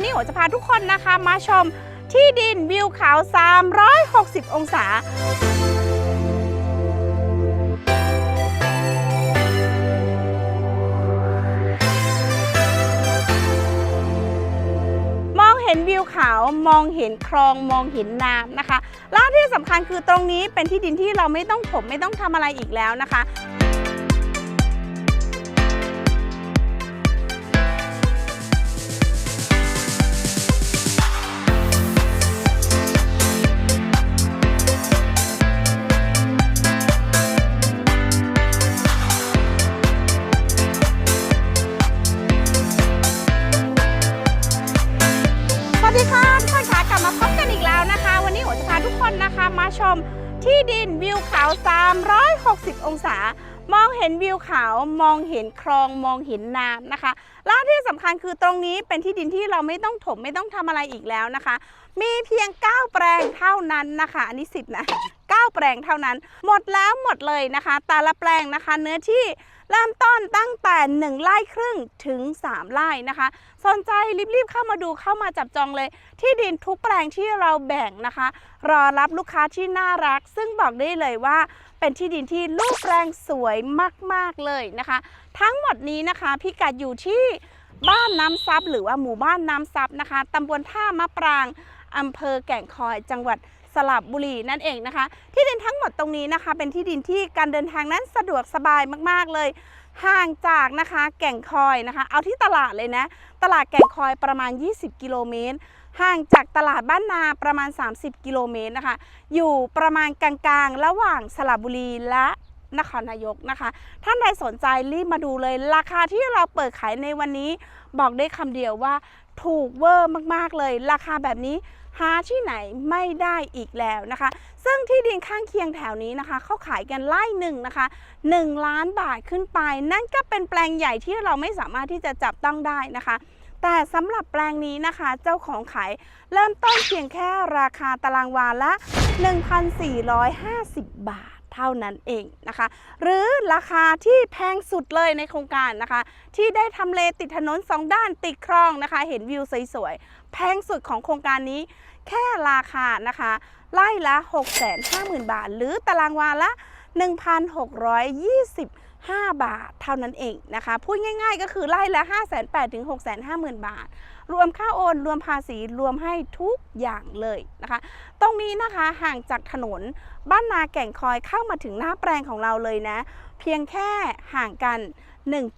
วันนี้โอจะพาทุกคนนะคะมาชมที่ดินวิวเขา360 องศามองเห็นวิวเขามองเห็นคลองมองเห็นน้ำนะคะ และที่สำคัญคือตรงนี้เป็นที่ดินที่เราไม่ต้องถมไม่ต้องทำอะไรอีกแล้วนะคะ คลองมองเห็นน้ำนะคะ และที่สำคัญคือตรงนี้เป็นที่ดินที่เราไม่ต้องถมไม่ต้องทำอะไรอีกแล้วนะคะ มีเพียง 9 แปลงเท่านั้นนะคะ อันนี้10นะ9แปลงเท่านั้น หมดแล้วหมดเลยนะคะ แต่ละแปลงนะคะ เนื้อที่เริ่มต้นตั้งแต่ 1 ไร่ครึ่งถึง 3 ไร่นะคะ สนใจรีบๆเข้ามาดูเข้ามาจับจองเลย ที่ดินทุกแปลงที่เราแบ่งนะคะ รอรับลูกค้าที่น่ารัก ซึ่งบอกได้เลยว่าเป็นที่ดินที่ลูกแปลงสวยมาก ๆ เลยนะคะ ทั้งหมดนี้นะคะพิกัดอยู่ที่บ้านน้ำซับหรือว่าหมู่บ้านน้ำซับนะคะตำบลท่ามะปรางอำเภอแก่งคอยจังหวัดสระบุรีนั่นเองนะคะ ที่ดินทั้งหมดตรงนี้นะคะ เป็นที่ดินที่การเดินทางนั้นสะดวกสบายมากๆเลย ห่างจากนะคะแก่งคอยนะคะ เอาที่ตลาดเลยนะ ตลาดแก่งคอยประมาณ 20 กิโลเมตร ห่างจากตลาดบ้านนาประมาณ 30 กิโลเมตรนะคะ อยู่ประมาณกลางๆ ระหว่างสระบุรีและ นครนายกนะคะ ท่านใดสนใจรีบมาดูเลย ราคาที่เราเปิดขายในวันนี้ บอกได้คำเดียวว่าถูกเวอร์มากๆเลย ราคาแบบนี้หาที่ไหนไม่ได้อีกแล้วนะคะ ซึ่งที่ดินข้างเคียงแถวนี้นะคะเขาขายกันไล่หนึ่งนะคะ 1 ล้านบาทขึ้นไป นั่นก็เป็นแปลงใหญ่ที่เราไม่สามารถที่จะจับต้องได้นะคะแต่สำหรับแปลงนี้นะคะ เจ้าของขายเริ่มต้นเพียงแค่ราคาตารางวาละ 1,450 บาท เท่านั้นเองนะคะ หรือราคาที่แพงสุดเลยในโครงการนะคะ ที่ได้ทำเลติดถนนสองด้านติดคลองนะคะ เห็นวิวสวยๆ แพงสุดของโครงการนี้แค่ราคานะคะ ไล่ละ 650,000 บาท หรือตารางวาละ 1,625บาทเท่านั้นเองนะคะ พูดง่ายๆก็คือไล่ละ 5,800ถึง650,000 บาท รวมค่าโอน รวมภาษีรวมให้ทุกอย่างเลยนะคะ ตรงนี้นะคะห่างจากถนนบ้านนาแก่งคอยเข้ามาถึงหน้าแปลงของเราเลยนะ เพียงแค่ห่างกัน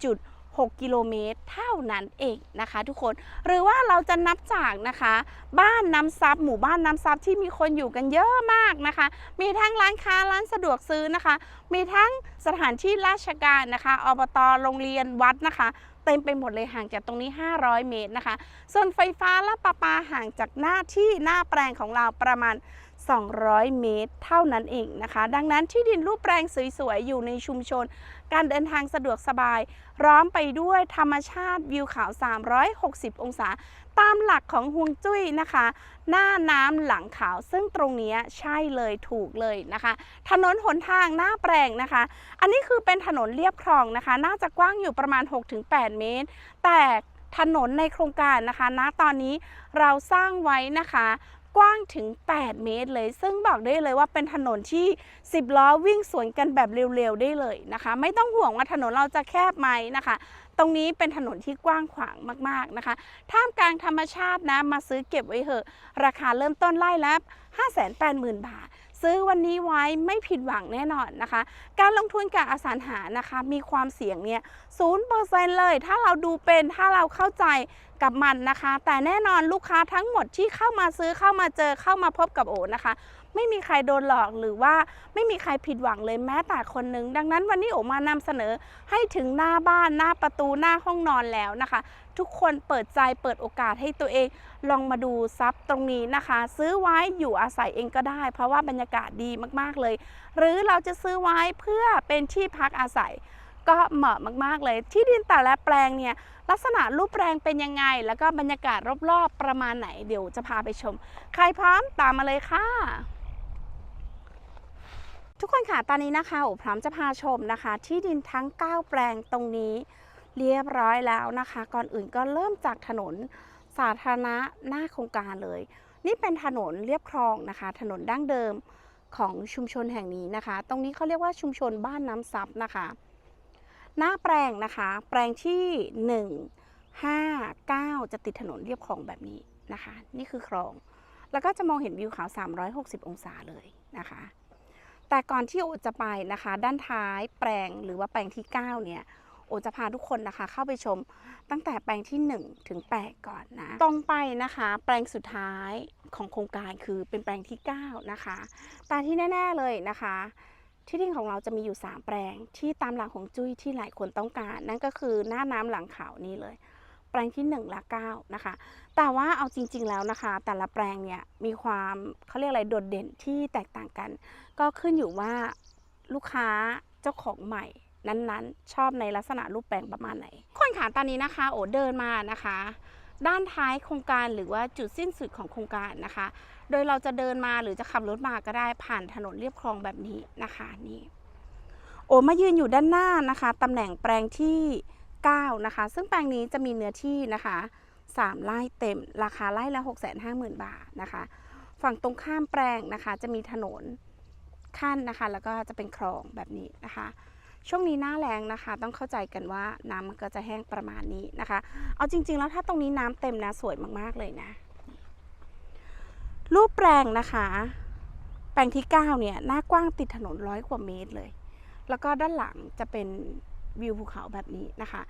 1.6 กิโลเมตรเท่านั้นเองนะคะ ทุกคนหรือว่าเราจะนับจากนะคะ บ้านน้ำซับหมู่บ้านน้ำซับที่มีคนอยู่กันเยอะมากนะคะ มีทั้งร้านค้าร้านสะดวกซื้อนะคะ มีทั้งสถานที่ราชการนะคะอบตโรงเรียนวัดนะคะ เต็มไปหมดเลยห่างจากตรงนี้ 500 เมตรนะคะ ส่วนไฟฟ้าและประปาห่างจากหน้าที่หน้าแปลงของเราประมาณ 200 เมตร เท่านั้นเองนะคะ ดังนั้นที่ดินรูปแปลงสวยๆ อยู่ในชุมชน การเดินทางสะดวกสบาย ร้อมไปด้วยธรรมชาติวิวเขา360 องศา ตามหลักของฮวงจุ้ยนะคะ หน้าน้ำหลังเขาซึ่งตรงนี้ใช่เลยถูกเลยนะคะ ถนนหนทางหน้าแปลงนะคะ อันนี้คือเป็นถนนเรียบคลองนะคะ น่าจะกว้างอยู่ประมาณ 6-8 เมตร แต่ถนนในโครงการนะคะณตอนนี้เราสร้างไว้นะคะ กว้างถึง 8 เมตรเลย ซึ่งบอกได้เลยว่าเป็นถนนที่ 10 ล้อวิ่งสวนกันแบบเร็วๆ ได้เลยนะคะ ไม่ต้องห่วงว่าถนนเราจะแคบไหมนะคะ ตรงนี้เป็นถนนที่กว้างขวางมากๆนะคะ ท่ามกลางธรรมชาตินะ มาซื้อเก็บไว้เหอะ ราคาเริ่มต้นไล่ละ580,000 บาท ซื้อวันนี้ไว้ไม่ผิดหวังแน่นอนนะคะ การลงทุนกับอสังหานะคะมีความเสี่ยงเนี่ยศูนย์เปอร์เซ็นต์เลย ถ้าเราดูเป็นถ้าเราเข้าใจกับมันนะคะ แต่แน่นอนลูกค้าทั้งหมดที่เข้ามาซื้อเข้ามาเจอเข้ามาพบกับโอนะคะ ไม่มีใครโดนหลอกหรือว่าไม่มีใครผิดหวังเลยแม้แต่คนหนึ่งดังนั้นวันนี้โอมานำเสนอให้ถึงหน้าบ้านหน้าประตูหน้าห้องนอนแล้วนะคะ ทุกคนเปิดใจเปิดโอกาสให้ตัวเอง ลองมาดูซับตรงนี้นะคะ ซื้อไว้อยู่อาศัยเองก็ได้ เพราะว่าบรรยากาศดีมากๆเลย หรือเราจะซื้อไว้เพื่อเป็นที่พักอาศัย ก็เหมาะมากๆเลย ที่ดินแต่ละแปลงเนี่ยลักษณะรูปแปลงเป็นยังไง แล้วก็บรรยากาศรอบๆประมาณไหนเดี๋ยวจะพาไปชม ใครพร้อมตามมาเลยค่ะทุกคนค่ะ ตอนนี้นะคะโอพร้อมจะพาชมนะคะ ที่ดินทั้ง 9 แปลงตรงนี้ เรียบร้อยแล้วนะคะ ก่อนอื่นก็เริ่มจากถนนสาธารณะหน้าโครงการเลย นี่เป็นถนนเรียบคลองนะคะ ถนนดั้งเดิมของชุมชนแห่งนี้นะคะ ตรงนี้เขาเรียกว่าชุมชนบ้านน้ำซับนะคะ หน้าแปลงนะคะ แปลงที่ 1 5 9 จะติดถนนเรียบคลองแบบนี้นะคะ นี่คือคลอง แล้วก็จะมองเห็นวิวเขา360 องศาเลยนะคะ แต่ก่อนที่โอจะไปนะคะ ด้านท้ายแปลงหรือว่าแปลงที่ 9 เนี่ย โอจะพาทุกคนนะคะเข้าไปชมตั้งแต่แปลงที่1ถึง8ก่อนนะ ตรงไปนะคะ แปลงสุดท้ายของโครงการคือเป็นแปลงที่ 9 นะคะ แต่ที่แน่ ๆเลยนะคะ ที่ดินของเราจะมีอยู่ 3 แปลงที่ตามหลักของจุ้ยที่หลายคนต้องการ นั่นก็คือหน้าน้ำหลังเขานี่เลย แปลงที่1และ9นะคะ แต่ว่าเอาจริง ๆ แล้วนะคะ แต่ละแปลงเนี่ยมีความเขาเรียกอะไรโดดเด่นที่แตกต่างกัน ก็ขึ้นอยู่ว่าลูกค้าเจ้าของใหม่ นั้นๆ ชอบในลักษณะรูปแปลงประมาณไหนคนขานตอนนี้นะคะ โอเดินมานะคะ ด้านท้ายโครงการหรือว่าจุดสิ้นสุดของโครงการนะคะ โดยเราจะเดินมาหรือจะขับรถมาก็ได้ผ่านถนนเรียบคลองแบบนี้นะคะนี่โอมายืนอยู่ด้านหน้านะคะตำแหน่งแปลงที่ 9 นะคะ ซึ่งแปลงนี้จะมีเนื้อที่นะคะ3ไร่เต็ม ราคาไร่ละ 650,000 บาทนะคะ ฝั่งตรงข้ามแปลงนะคะ จะมีถนนขั้นนะคะ แล้วก็จะเป็นคลองแบบนี้นะคะ ช่วงนี้หน้าแรงนะคะ ต้องเข้าใจกันว่าน้ำมันก็จะแห้งประมาณนี้นะคะ เอาจริง ๆ แล้วถ้าตรงนี้น้ำเต็มนะสวยมากๆเลยนะ รูปแปลงนะคะ แปลงที่ 9 เนี่ย หน้ากว้างติดถนนร้อยกว่าเมตรเลย แล้วก็ด้านหลังจะเป็นวิวภูเขาแบบนี้นะคะ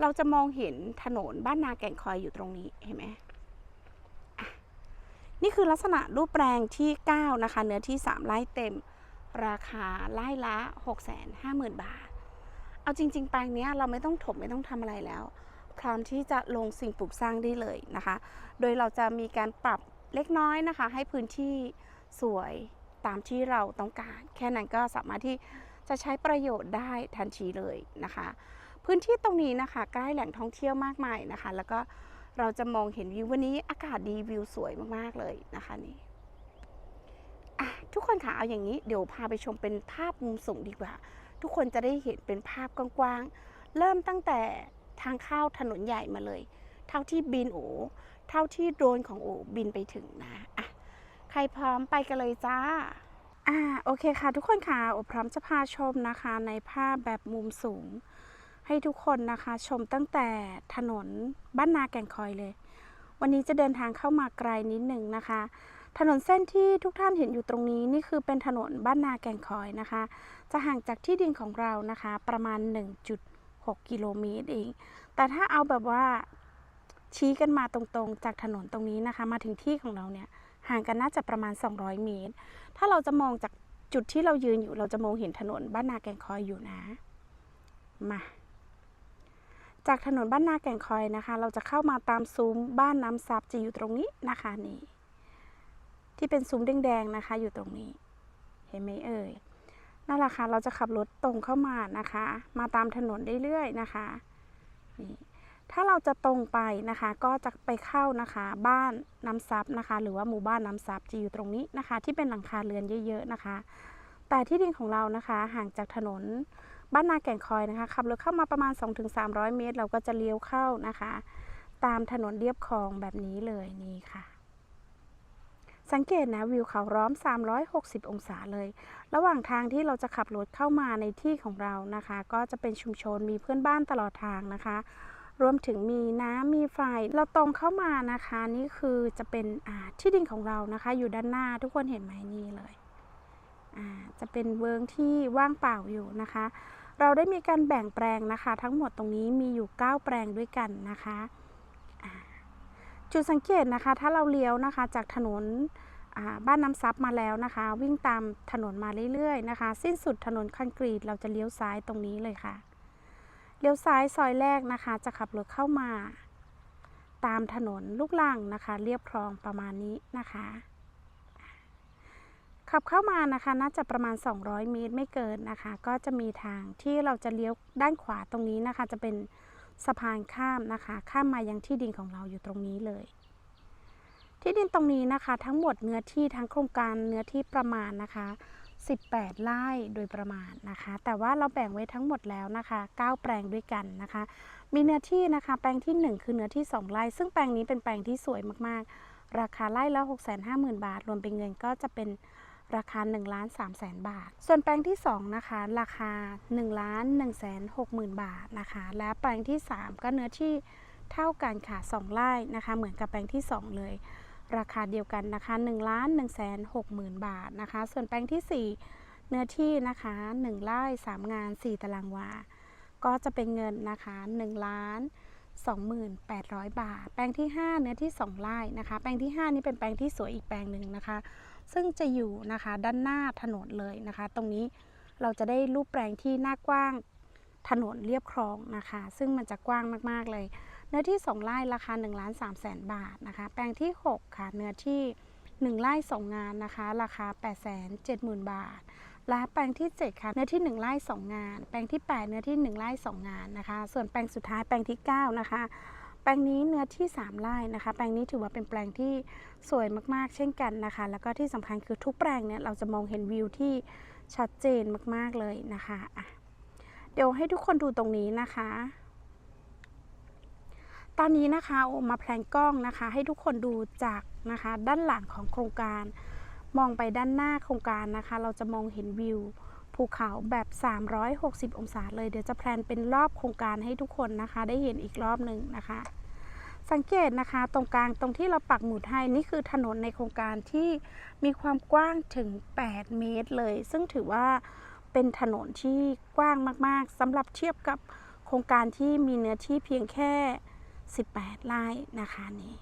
เราจะมองเห็นถนนบ้านนาแก่งคอยอยู่ตรงนี้เห็นไหมนี่คือลักษณะรูปแปลงที่ 9 นะคะ เนื้อที่ 3 ไร่เต็ม ราคาไร่ละ 650,000 บาท เอาจริง ๆ แปลงเนี้ยเราไม่ต้องถมไม่ต้องทำอะไรแล้ว พร้อมที่จะลงสิ่งปลูกสร้างได้เลยนะคะ โดยเราจะมีการปรับเล็กน้อยนะคะ ให้พื้นที่สวยตามที่เราต้องการ แค่นั้นก็สามารถที่จะใช้ประโยชน์ได้ทันทีเลยนะคะ พื้นที่ตรงนี้นะคะใกล้แหล่งท่องเที่ยวมากมายนะคะ แล้วก็เราจะมองเห็นวิววันนี้อากาศดีวิวสวยมากๆเลยนะคะนี่ ทุกคนค่ะเอาอย่างนี้เดี๋ยวพาไปชมเป็นภาพมุมสูงดีกว่า ทุกคนจะได้เห็นเป็นภาพกว้างๆเริ่มตั้งแต่ทางเข้าถนนใหญ่มาเลย เท่าที่บินโอเท่าที่โดรนของโอบินไปถึงนะอะใครพร้อมไปกันเลยจ้าอ่าโอเคค่ะ ทุกคนค่ะโอพร้อมจะพาชมนะคะในภาพแบบมุมสูง ให้ทุกคนนะคะชมตั้งแต่ถนนบ้านนาแก่งคอยเลย วันนี้จะเดินทางเข้ามาไกลนิดหนึ่งนะคะ ถนนเส้นที่ทุกท่านเห็นอยู่ตรงนี้นี่คือเป็นถนนบ้านนาแก่งคอยนะคะ จะห่างจากที่ดินของเรานะคะ ประมาณ 1.6 กิโลเมตรเอง แต่ถ้าเอาแบบว่าชี้กันมาตรงๆ จากถนนตรงนี้นะคะ มาถึงที่ของเราเนี่ยห่างกันน่าจะประมาณ 200 เมตร ถ้าเราจะมองจากจุดที่เรายืนอยู่เราจะมองเห็นถนนบ้านนาแก่งคอยอยู่นะ มา จากถนนบ้านนาแก่งคอยนะคะ เราจะเข้ามาตามซุ้มบ้านน้ำซับจะอยู่ตรงนี้นะคะนี่ ที่เป็นซุ้มแดงๆนะคะ อยู่ตรงนี้ เห็นไหมเอ่ยนั่นแหละค่ะเราจะขับรถตรงเข้ามานะคะ มาตามถนนเรื่อยๆนะคะนี่ถ้าเราจะตรงไปนะคะ ก็จะไปเข้านะคะ บ้านน้ำซับนะคะ หรือว่าหมู่บ้านน้ำซับจะอยู่ตรงนี้นะคะ ที่เป็นหลังคาเรือนเยอะๆนะคะ แต่ที่ดินของเรานะคะ ห่างจากถนนบ้านนาแก่งคอยนะคะขับรถเข้ามาประมาณ 2-300 เมตร เราก็จะเลี้ยวเข้านะคะ ตามถนนเรียบคลองแบบนี้เลยนี่ค่ะ สังเกตนะวิวเขาร้อม 360 องศาเลย ระหว่างทางที่เราจะขับรถเข้ามาในที่ของเรานะคะ ก็จะเป็นชุมชนมีเพื่อนบ้านตลอดทางนะคะ รวมถึงมีน้ำมีไฟเราตรงเข้ามานะคะ นี่คือจะเป็นที่ดินของเรานะคะ อยู่ด้านหน้าทุกคนเห็นไหมนี่เลยจะเป็นเวิร์งที่ว่างเปล่าอยู่นะคะ เราได้มีการแบ่งแปลงนะคะ ทั้งหมดตรงนี้มีอยู่ 9 แปลงด้วยกันนะคะ จุดสังเกตนะคะ ถ้าเราเลี้ยวนะคะจากถนนบ้านน้ำซับมาแล้วนะคะ วิ่งตามถนนมาเรื่อยๆนะคะ สิ้นสุดถนนคอนกรีตเราจะเลี้ยวซ้ายตรงนี้เลยค่ะ เลี้ยวซ้ายซอยแรกนะคะ จะขับรถเข้ามา ตามถนนลูกลังนะคะ เรียบคลองประมาณนี้นะคะ ขับเข้ามานะคะน่าจะประมาณ 200 เมตรไม่เกินนะคะ ก็จะมีทางที่เราจะเลี้ยวด้านขวาตรงนี้นะคะ จะเป็น สะพานข้ามนะคะ ข้ามมายังที่ดินของเราอยู่ตรงนี้เลย ที่ดินตรงนี้นะคะ ทั้งหมดเนื้อที่ทั้งโครงการเนื้อที่ประมาณนะคะ 18 ไร่โดยประมาณนะคะ แต่ว่าเราแบ่งไว้ทั้งหมดแล้วนะคะ 9 แปลงด้วยกันนะคะ มีเนื้อที่นะคะ แปลงที่ 1 คือเนื้อที่ 2 ไร่ ซึ่งแปลงนี้เป็นแปลงที่สวยมากๆ ราคาไร่ละ650,000 บาท รวมเป็นเงินก็จะเป็น ราคา1ล้าน3แสนบาท ส่วนแปลงที่ 2 นะคะ ราคา1ล้าน1แสน60,000บาทนะคะ และแปลงที่ 3 ก็เนื้อที่เท่ากันค่ะ 2ไร่นะคะ เหมือนกับแปลงที่ 2 เลย ราคาเดียวกันนะคะ1ล้าน1แสน60,000บาทนะคะ ส่วนแปลงทีสี่ 4 เนื้อที่นะคะ1ไร่3งาน 4 ตารางวา ก็จะเป็นเงินนะคะ1ล้าน 28,000 บาท แปลงที่ 5 เนื้อที่ 2ไร่นะคะ แปลงที่ 5 นี้เป็นแปลงที่สวยอีกแปลงหนึ่งนะคะ ซึ่งจะอยู่นะคะด้านหน้าถนนเลยนะคะ ตรงนี้เราจะได้รูปแปลงที่หน้ากว้างถนนเรียบคลองนะคะ ซึ่งมันจะกว้างมากๆเลย เนื้อที่ 2ไร่ราคา1ล้าน3แสนบาทนะคะ แปลงที่ 6 ค่ะ เนื้อที่ 1ไร่2งานนะคะ ราคา 8 7 0 0 0 0 บาท และแปลงที่ 7 ค่ะเนื้อที่ 1ไร่2 งาน แปลงที่ 8 เนื้อที่ 1ไร่2 งานนะคะ ส่วนแปลงสุดท้ายแปลงที่ 9 นะคะ แปลงนี้เนื้อที่ 3ไร่นะคะ แปลงนี้ถือว่าเป็นแปลงที่สวยมากๆ เช่นกันนะคะ แล้วก็ที่สำคัญคือทุกแปลงเนี่ยเราจะมองเห็นวิวที่ชัดเจนมากๆเลยนะคะะเดี๋ยวให้ทุกคนดูตรงนี้นะคะ ตอนนี้นะคะโอมาแพลนกล้องนะคะ ให้ทุกคนดูจากนะคะ ด้านหลังของโครงการ มองไปด้านหน้าโครงการนะคะ เราจะมองเห็นวิวภูเขาแบบ 360 องศาเลย เดี๋ยวจะแพลนเป็นรอบโครงการให้ทุกคนนะคะ ได้เห็นอีกรอบหนึ่งนะคะ สังเกตนะคะตรงกลางตรงที่เราปักหมุดให้นี่คือถนนในโครงการที่มีความกว้างถึง 8 เมตรเลย ซึ่งถือว่าเป็นถนนที่กว้างมาก ๆสำหรับเทียบกับโครงการที่มีเนื้อที่เพียงแค่ 18 ไร่นะคะนี่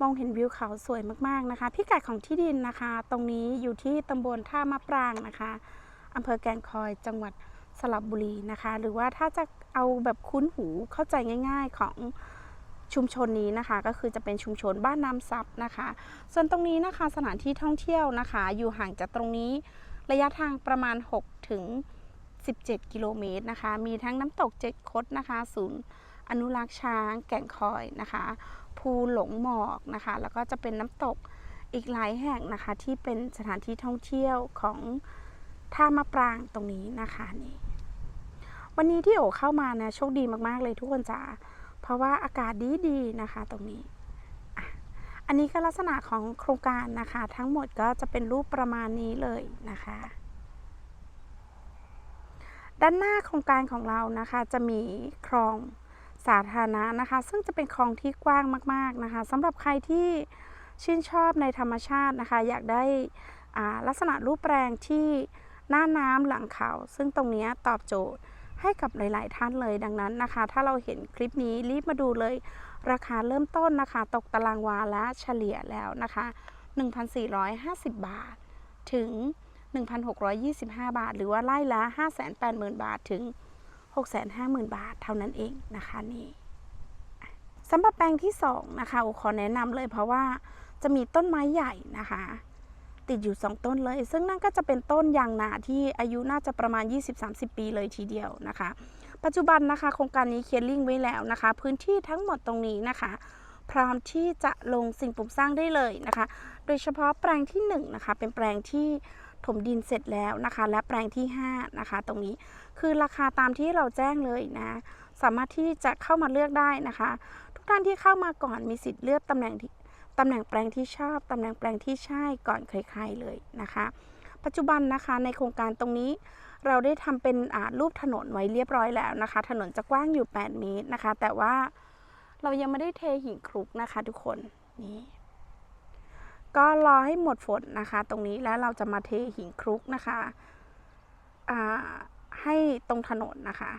มองเห็นวิวเขาสวยมากๆนะคะ พิกัดของที่ดินนะคะ ตรงนี้อยู่ที่ตำบลท่ามะปรางนะคะอำเภอแกงคอยจังหวัดสระบุรีนะคะ หรือว่าถ้าจะเอาแบบคุ้นหูเข้าใจง่าย ๆของชุมชนนี้นะคะ ก็คือจะเป็นชุมชนบ้านน้ำซับนะคะ ส่วนตรงนี้นะคะสถานที่ท่องเที่ยวนะคะ อยู่ห่างจากตรงนี้ระยะทางประมาณ 6 ถึง 17 กิโลเมตรนะคะ มีทั้งน้ำตกเจ็ดคดนะคะ ศูนย์อนุรักษ์ช้างแก่งคอยนะคะ ภูหลงหมอกนะคะ แล้วก็จะเป็นน้ำตกอีกหลายแห่งนะคะ ที่เป็นสถานที่ท่องเที่ยวของท่ามะปรางตรงนี้นะคะนี่วันนี้ที่โอเข้ามานะโชคดีมากๆเลยทุกคนจ๋าเพราะว่าอากาศดีๆนะคะตรงนี้ อันนี้ก็ลักษณะของโครงการนะคะ ทั้งหมดก็จะเป็นรูปประมาณนี้เลยนะคะ ด้านหน้าโครงการของเรานะคะ จะมีคลอง สาธารณะนะคะ ซึ่งจะเป็นคลองที่กว้างมากๆนะคะสำหรับใครที่ชื่นชอบในธรรมชาตินะคะ อยากได้อาลักษณะรูปแปลงที่หน้าน้ำหลังเขา ซึ่งตรงนี้ตอบโจทย์ให้กับหลาย ๆ ท่านเลยดังนั้นนะคะ ถ้าเราเห็นคลิปนี้รีบมาดูเลย ราคาเริ่มต้นนะคะ ตกตารางวาละเฉลี่ยแล้วนะคะ 1,450 บาทถึง 1,625 บาท หรือว่าไล่ละ 580,000 บาทถึง 650,000 บาทเท่านั้นเองนะคะนี่สำหรับแปลงที่2นะคะอุขอแนะนำเลยเพราะว่าจะมีต้นไม้ใหญ่นะคะ ติดอยู่ 2 ต้นเลย ซึ่งนั่นก็จะเป็นต้นยางนาที่อายุน่าจะประมาณ 20-30 ปีเลยทีเดียวนะคะ ปัจจุบันนะคะโครงการนี้เคลียร์ลิงไว้แล้วนะคะ พื้นที่ทั้งหมดตรงนี้นะคะ พร้อมที่จะลงสิ่งปลูกสร้างได้เลยนะคะ โดยเฉพาะแปลงที่1นะคะเป็นแปลงที่ถมดินเสร็จแล้วนะคะ และแปลงที่5นะคะ ตรงนี้ คือราคาตามที่เราแจ้งเลยนะ สามารถที่จะเข้ามาเลือกได้นะคะ ทุกท่านที่เข้ามาก่อนมีสิทธิ์เลือกตำแหน่งที่ตำแหน่งแปลงที่ชอบตำแหน่งแปลงที่ใช่ก่อนใครๆเลยนะคะ ปัจจุบันนะคะในโครงการตรงนี้เราได้ทำเป็นรูปถนนไว้เรียบร้อยแล้วนะคะ ถนนจะกว้างอยู่ 8 เมตรนะคะ แต่ว่าเรายังไม่ได้เทหินคลุกนะคะทุกคนนี่ก็รอให้หมดฝนนะคะ ตรงนี้แล้วเราจะมาเทหินคลุกนะคะอ่า ให้ตรงถนนนะคะ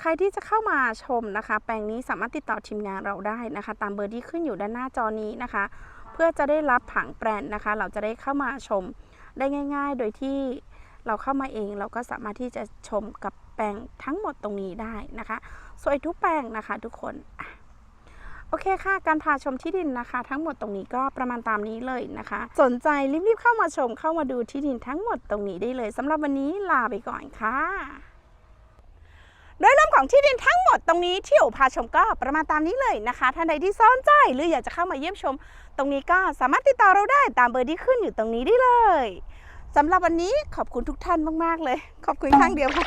ใครที่จะเข้ามาชมนะคะ แปลงนี้สามารถติดต่อทีมงานเราได้นะคะ ตามเบอร์ที่ขึ้นอยู่ด้านหน้าจอนี้นะคะ เพื่อจะได้รับผังแปลนนะคะ เราจะได้เข้ามาชมได้ง่าย ๆ โดยที่เราเข้ามาเองเราก็สามารถที่จะชมกับแปลงทั้งหมดตรงนี้ได้นะคะ สวยทุกแปลงนะคะทุกคนอะ โอเคค่ะ การพาชมที่ดินนะคะ ทั้งหมดตรงนี้ก็ประมาณตามนี้เลยนะคะ สนใจรีบๆเข้ามาชมเข้ามาดูที่ดินทั้งหมดตรงนี้ได้เลยสำหรับวันนี้ลาไปก่อนค่ะโดยรวมของที่ดินทั้งหมดตรงนี้ที่โอพาชมก็ประมาณตามนี้เลยนะคะ ท่านใดที่สนใจหรืออยากจะเข้ามาเยี่ยมชม ตรงนี้ก็สามารถติดต่อเราได้ตามเบอร์ที่ขึ้นอยู่ตรงนี้ได้เลยสำหรับวันนี้ขอบคุณทุกท่านมาก ๆ เลย ขอบคุณข้างเดียวค่ะ